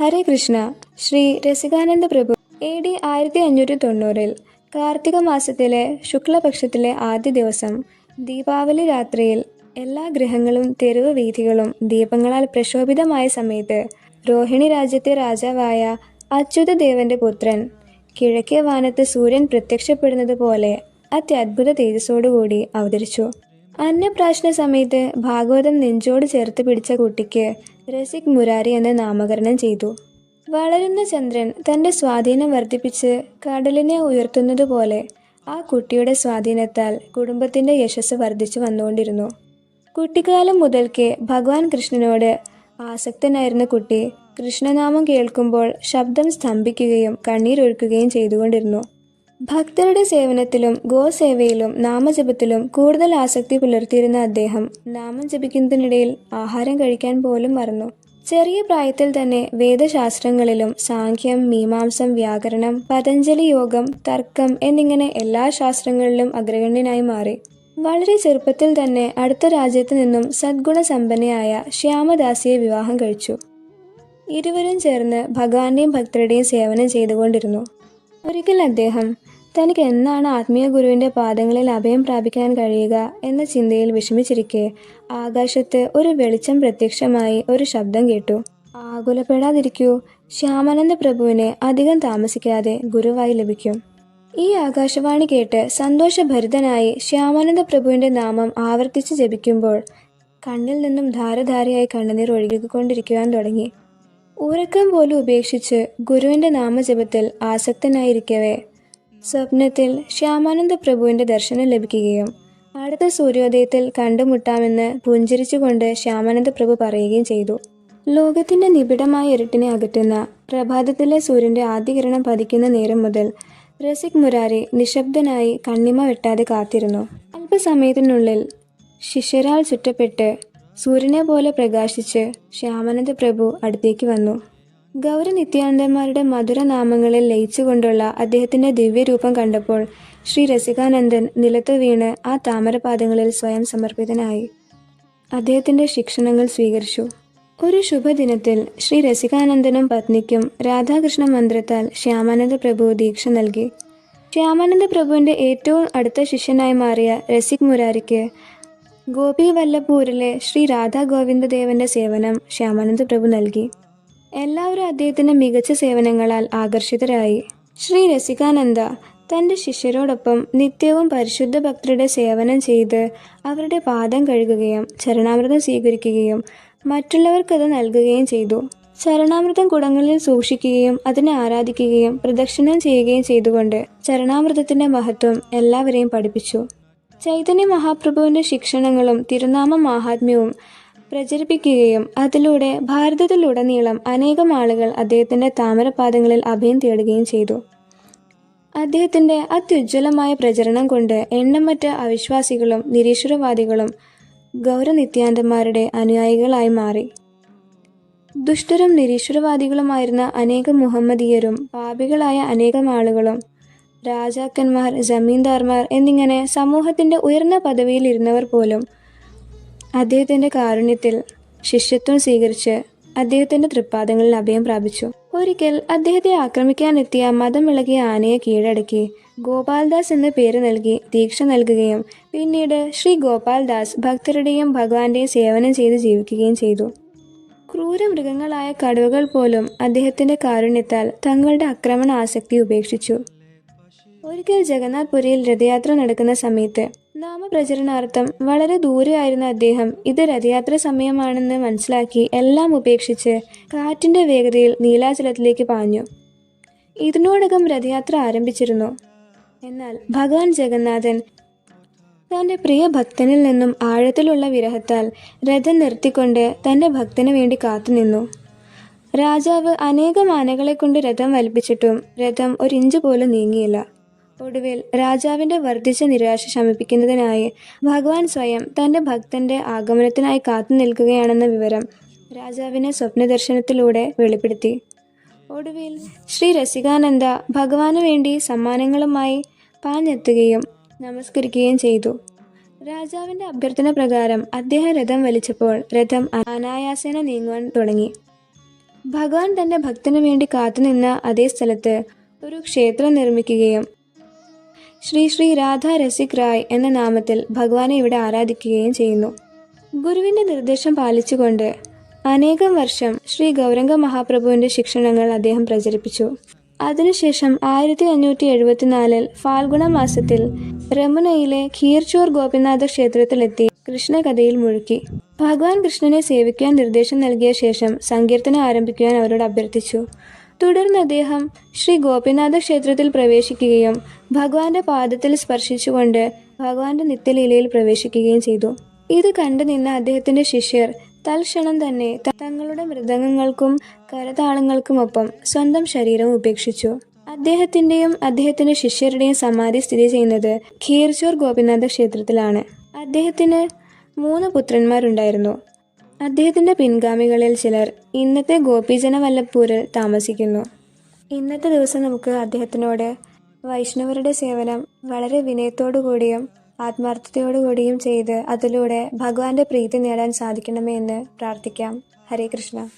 Hare Krishna. Shri Rasikananda Prabhu. A D ആയിരത്തി അഞ്ഞൂറ്റി തൊണ്ണൂറിൽ കാർത്തിക മാസത്തിലെ ശുക്ലപക്ഷത്തിലെ ആദ്യ ദിവസം ദീപാവലി രാത്രിയിൽ എല്ലാ ഗ്രഹങ്ങളും തെരുവ് വീഥികളും ദീപങ്ങളാൽ പ്രശോഭിതമായ സമയത്ത് രോഹിണി രാജ്യത്തെ രാജാവായ അച്യുതദേവന്റെ പുത്രൻ കിഴക്കേ വാനത്ത് സൂര്യൻ പ്രത്യക്ഷപ്പെടുന്നത് പോലെ അത്യത്ഭുത തേജസ്സോടുകൂടി അവതരിച്ചു. അന്നപ്രാശന സമയത്ത് ഭാഗവതം നെഞ്ചോട് ചേർത്ത് പിടിച്ച കുട്ടിക്ക് രസിക് മുരാരി എന്ന് നാമകരണം ചെയ്തു. വളരുന്ന ചന്ദ്രൻ തന്റെ സ്വാധീനം വർദ്ധിപ്പിച്ച് കടലിനെ ഉയർത്തുന്നതുപോലെ ആ കുട്ടിയുടെ സ്വാധീനത്താൽ കുടുംബത്തിന്റെ യശസ് വർദ്ധിച്ചു വന്നുകൊണ്ടിരുന്നു. കുട്ടിക്കാലം മുതൽക്കേ ഭഗവാൻ കൃഷ്ണനോട് ആസക്തനായിരുന്ന കുട്ടി കൃഷ്ണനാമം കേൾക്കുമ്പോൾ ശബ്ദം സ്തംഭിക്കുകയും കണ്ണീരൊഴുക്കുകയും ചെയ്തുകൊണ്ടിരുന്നു. ഭക്തരുടെ സേവനത്തിലും ഗോസേവയിലും നാമജപത്തിലും കൂടുതൽ ആസക്തി പുലർത്തിയിരുന്ന അദ്ദേഹം നാമം ജപിക്കുന്നതിനിടയിൽ ആഹാരം കഴിക്കാൻ പോലും മറന്നു. ചെറിയ പ്രായത്തിൽ തന്നെ വേദശാസ്ത്രങ്ങളിലും സാഖ്യം മീമാംസം വ്യാകരണം പതഞ്ജലി യോഗം തർക്കം എന്നിങ്ങനെ എല്ലാ ശാസ്ത്രങ്ങളിലും അഗ്രഗണ്യനായി മാറി. വളരെ ചെറുപ്പത്തിൽ തന്നെ അടുത്ത രാജ്യത്തു നിന്നും സദ്ഗുണസമ്പന്നയായ ശ്യാമദാസിയെ വിവാഹം കഴിച്ചു. ഇരുവരും ചേർന്ന് ഭഗവാന്റെയും ഭക്തരുടെയും സേവനം ചെയ്തുകൊണ്ടിരുന്നു. ഒരിക്കൽ അദ്ദേഹം തനിക്ക് എന്നാണ് ആത്മീയ ഗുരുവിന്റെ പാദങ്ങളിൽ അഭയം പ്രാപിക്കാൻ കഴിയുക എന്ന ചിന്തയിൽ വിഷമിച്ചിരിക്കെ ആകാശത്ത് ഒരു വെളിച്ചം പ്രത്യക്ഷമായി ഒരു ശബ്ദം കേട്ടു. ആകുലപ്പെടാതിരിക്കൂ ശ്യാമാനന്ദ പ്രഭുവിനെ അധികം താമസിക്കാതെ ഗുരുവായി ലഭിക്കും. ഈ ആകാശവാണി കേട്ട് സന്തോഷഭരിതനായി ശ്യാമാനന്ദ പ്രഭുവിന്റെ നാമം ആവർത്തിച്ച് ജപിക്കുമ്പോൾ കണ്ണിൽ നിന്നും ധാരധാരയായി കണ്ണുനീർ ഒഴുകിക്കൊണ്ടിരിക്കുവാൻ തുടങ്ങി. ഉറക്കം പോലും ഉപേക്ഷിച്ച് ഗുരുവിന്റെ നാമജപത്തിൽ ആസക്തനായിരിക്കവേ സ്വപ്നത്തിൽ ശ്യാമാനന്ദ പ്രഭുവിന്റെ ദർശനം ലഭിക്കുകയും അടുത്ത സൂര്യോദയത്തിൽ കണ്ടുമുട്ടാമെന്ന് പുഞ്ചിരിച്ചുകൊണ്ട് ശ്യാമാനന്ദ പ്രഭു പറയുകയും ചെയ്തു. ലോകത്തിന്റെ നിബിഡമായ ഇരുട്ടിനെ അകറ്റുന്ന പ്രഭാതത്തിലെ സൂര്യന്റെ ആദ്യകിരണം പതിക്കുന്ന നേരം മുതൽ രസിക് മുരാരി നിശബ്ദനായി കണ്ണിമ വെട്ടാതെ കാത്തിരുന്നു. അല്പസമയത്തിനുള്ളിൽ ശിഷ്യരാൾ ചുറ്റപ്പെട്ട് സൂര്യനെ പോലെ പ്രകാശിച്ച് ശ്യാമാനന്ദ പ്രഭു അടുത്തേക്ക് വന്നു. ഗൗര നിത്യാനന്ദന്മാരുടെ മധുരനാമങ്ങളിൽ ലയിച്ചുകൊണ്ടുള്ള അദ്ദേഹത്തിന്റെ ദിവ്യരൂപം കണ്ടപ്പോൾ ശ്രീ രസികാനന്ദൻ നിലത്ത് വീണ് ആ താമരപാദങ്ങളിൽ സ്വയം സമർപ്പിതനായി. അദ്ദേഹത്തിന്റെ ശിക്ഷണങ്ങൾ സ്വീകരിച്ചു. ഒരു ശുഭദിനത്തിൽ ശ്രീ രസികാനന്ദനും പത്നിക്കും രാധാകൃഷ്ണ മന്ത്രത്താൽ ശ്യാമാനന്ദ പ്രഭു ദീക്ഷ നൽകി. ശ്യാമാനന്ദ പ്രഭുവിന്റെ ഏറ്റവും അടുത്ത ശിഷ്യനായി മാറിയ രസിക് മുരാരിക്ക് ഗോപി വല്ലഭൂരിലെ ശ്രീ രാധാ ഗോവിന്ദദേവന്റെ സേവനം ശ്യാമാനന്ദ പ്രഭു നൽകി. എല്ലാവരും അദ്ദേഹത്തിന്റെ മികച്ച സേവനങ്ങളാൽ ആകർഷിതരായി. ശ്രീ രസികാനന്ദ തന്റെ ശിഷ്യരോടൊപ്പം നിത്യവും പരിശുദ്ധ ഭക്തരുടെ സേവനം ചെയ്ത് അവരുടെ പാദം കഴുകുകയും ചരണാമൃതം സ്വീകരിക്കുകയും മറ്റുള്ളവർക്കത് നൽകുകയും ചെയ്തു. ചരണാമൃതം കുടങ്ങളിൽ സൂക്ഷിക്കുകയും അതിനെ ആരാധിക്കുകയും പ്രദക്ഷിണം ചെയ്യുകയും ചെയ്തുകൊണ്ട് ചരണാമൃതത്തിന്റെ മഹത്വം എല്ലാവരെയും പഠിപ്പിച്ചു. ചൈതന്യ മഹാപ്രഭുവിന്റെ ശിക്ഷണങ്ങളും തിരുനാമ മാഹാത്മ്യവും പ്രചരിപ്പിക്കുകയും അതിലൂടെ ഭാരതത്തിലുടനീളം അനേകം ആളുകൾ അദ്ദേഹത്തിന്റെ താമരപാദങ്ങളിൽ അഭയം തേടുകയും ചെയ്തു. അദ്ദേഹത്തിന്റെ അത്യുജ്വലമായ പ്രചരണം കൊണ്ട് എണ്ണമറ്റ അവിശ്വാസികളും നിരീശ്വരവാദികളും ഗൗരനിത്യാന്തന്മാരുടെ അനുയായികളായി മാറി. ദുഷ്ടരും നിരീശ്വരവാദികളുമായിരുന്ന അനേകം മുഹമ്മദീയരും പാപികളായ അനേകം ആളുകളും രാജാക്കന്മാർ ജമീന്ദാർമാർ എന്നിങ്ങനെ സമൂഹത്തിന്റെ ഉയർന്ന പദവിയിലിരുന്നവർ പോലും അദ്ദേഹത്തിന്റെ കാരുണ്യത്തിൽ ശിഷ്യത്വം സ്വീകരിച്ച് അദ്ദേഹത്തിന്റെ തൃപ്പാദങ്ങളിൽ അഭയം പ്രാപിച്ചു. ഒരിക്കൽ അദ്ദേഹത്തെ ആക്രമിക്കാനെത്തിയ മതം ഇളകിയ ആനയെ കീഴടക്കി ഗോപാൽദാസ് എന്ന പേര് നൽകി ദീക്ഷ നൽകുകയും പിന്നീട് ശ്രീ ഗോപാൽദാസ് ഭക്തരുടെയും ഭഗവാന്റെയും സേവനം ചെയ്ത് ജീവിക്കുകയും ചെയ്തു. ക്രൂര മൃഗങ്ങളായ കടുവകൾ പോലും അദ്ദേഹത്തിന്റെ കാരുണ്യത്താൽ തങ്ങളുടെ ആക്രമണ ആസക്തി ഉപേക്ഷിച്ചു. ഒരിക്കൽ ജഗന്നാഥ് പുരിയിൽ രഥയാത്ര നടക്കുന്ന സമയത്ത് നാമപ്രചരണാർത്ഥം വളരെ ദൂരെയായിരുന്ന അദ്ദേഹം ഇത് രഥയാത്ര സമയമാണെന്ന് മനസ്സിലാക്കി എല്ലാം ഉപേക്ഷിച്ച് കാറ്റിന്റെ വേഗതയിൽ നീലാചലത്തിലേക്ക് പാഞ്ഞു. ഇതിനോടകം രഥയാത്ര ആരംഭിച്ചിരുന്നു. എന്നാൽ ഭഗവാൻ ജഗന്നാഥൻ തന്റെ പ്രിയ ഭക്തനിൽ നിന്നും ആഴത്തിലുള്ള വിരഹത്താൽ രഥം നിർത്തിക്കൊണ്ട് തന്റെ ഭക്തന് വേണ്ടി കാത്തുനിന്നു രാജാവ് അനേകം ആനകളെ കൊണ്ട് രഥം വലിപ്പിച്ചിട്ടും രഥം ഒരിഞ്ച് പോലും നീങ്ങിയില്ല. ഒടുവിൽ രാജാവിന്റെ വർദ്ധിച്ച നിരാശ ശമിപ്പിക്കുന്നതിനായി ഭഗവാൻ സ്വയം തന്റെ ഭക്തന്റെ ആഗമനത്തിനായി കാത്തു നിൽക്കുകയാണെന്ന വിവരം രാജാവിനെ സ്വപ്നദർശനത്തിലൂടെ വെളിപ്പെടുത്തി. ഒടുവിൽ ശ്രീ രസികാനന്ദ ഭഗവാന് വേണ്ടി സമ്മാനങ്ങളുമായി പാഞ്ഞെത്തുകയും നമസ്കരിക്കുകയും ചെയ്തു. രാജാവിന്റെ അഭ്യർത്ഥന പ്രകാരം അദ്ദേഹം രഥം വലിച്ചപ്പോൾ രഥം അനായാസേന നീങ്ങുവാൻ തുടങ്ങി. ഭഗവാൻ തന്റെ ഭക്തന് വേണ്ടി കാത്തുനിന്ന അതേ സ്ഥലത്ത് ഒരു ക്ഷേത്രം നിർമ്മിക്കുകയും ശ്രീ ശ്രീ രാധാ രസിക് റായ് എന്ന നാമത്തിൽ ഭഗവാനെ ഇവിടെ ആരാധിക്കുകയും ചെയ്യുന്നു. ഗുരുവിന്റെ നിർദ്ദേശം പാലിച്ചുകൊണ്ട് അനേകം വർഷം ശ്രീ ഗൗരംഗ മഹാപ്രഭുവിന്റെ ശിക്ഷണങ്ങൾ അദ്ദേഹം പ്രചരിപ്പിച്ചു. അതിനുശേഷം ആയിരത്തി അഞ്ഞൂറ്റി എഴുപത്തിനാലിൽ ഫാൽഗുണ മാസത്തിൽ രമുനയിലെ ഖീർചോർ ഗോപിനാഥ ക്ഷേത്രത്തിലെത്തി കൃഷ്ണകഥയിൽ മുഴുക്കി. ഭഗവാൻ കൃഷ്ണനെ സേവിക്കാൻ നിർദ്ദേശം നൽകിയ ശേഷം സങ്കീർത്തനം ആരംഭിക്കുവാൻ അവരോട് അഭ്യർത്ഥിച്ചു. തുടർന്ന് അദ്ദേഹം ശ്രീ ഗോപിനാഥ ക്ഷേത്രത്തിൽ പ്രവേശിക്കുകയും ഭഗവാന്റെ പാദത്തിൽ സ്പർശിച്ചുകൊണ്ട് ഭഗവാന്റെ നിത്യലീലയിൽ പ്രവേശിക്കുകയും ചെയ്തു. ഇത് കണ്ടു നിന്ന അദ്ദേഹത്തിന്റെ ശിഷ്യർ തൽക്ഷണം തന്നെ തങ്ങളുടെ മൃദംഗങ്ങൾക്കും കരതാളങ്ങൾക്കുമൊപ്പം സ്വന്തം ശരീരം ഉപേക്ഷിച്ചു. അദ്ദേഹത്തിന്റെയും അദ്ദേഹത്തിന്റെ ശിഷ്യരുടെയും സമാധി സ്ഥിതി ചെയ്യുന്നത് ഖീർചൂർ ഗോപിനാഥ ക്ഷേത്രത്തിലാണ്. അദ്ദേഹത്തിന് മൂന്ന് പുത്രന്മാരുണ്ടായിരുന്നു. അദ്ദേഹത്തിന്റെ പിൻഗാമികളിൽ ചിലർ ഇന്നത്തെ ഗോപിജന വല്ലപ്പൂരിൽ താമസിക്കുന്നു. ഇന്നത്തെ ദിവസം നമുക്ക് അദ്ദേഹത്തിനോട് വൈഷ്ണവരുടെ സേവനം വളരെ വിനയത്തോടു കൂടിയും ആത്മാർത്ഥതയോടു കൂടിയും ചെയ്ത് അതിലൂടെ ഭഗവാന്റെ പ്രീതി നേടാൻ സാധിക്കണമേ എന്ന് പ്രാർത്ഥിക്കാം. ഹരേ കൃഷ്ണ.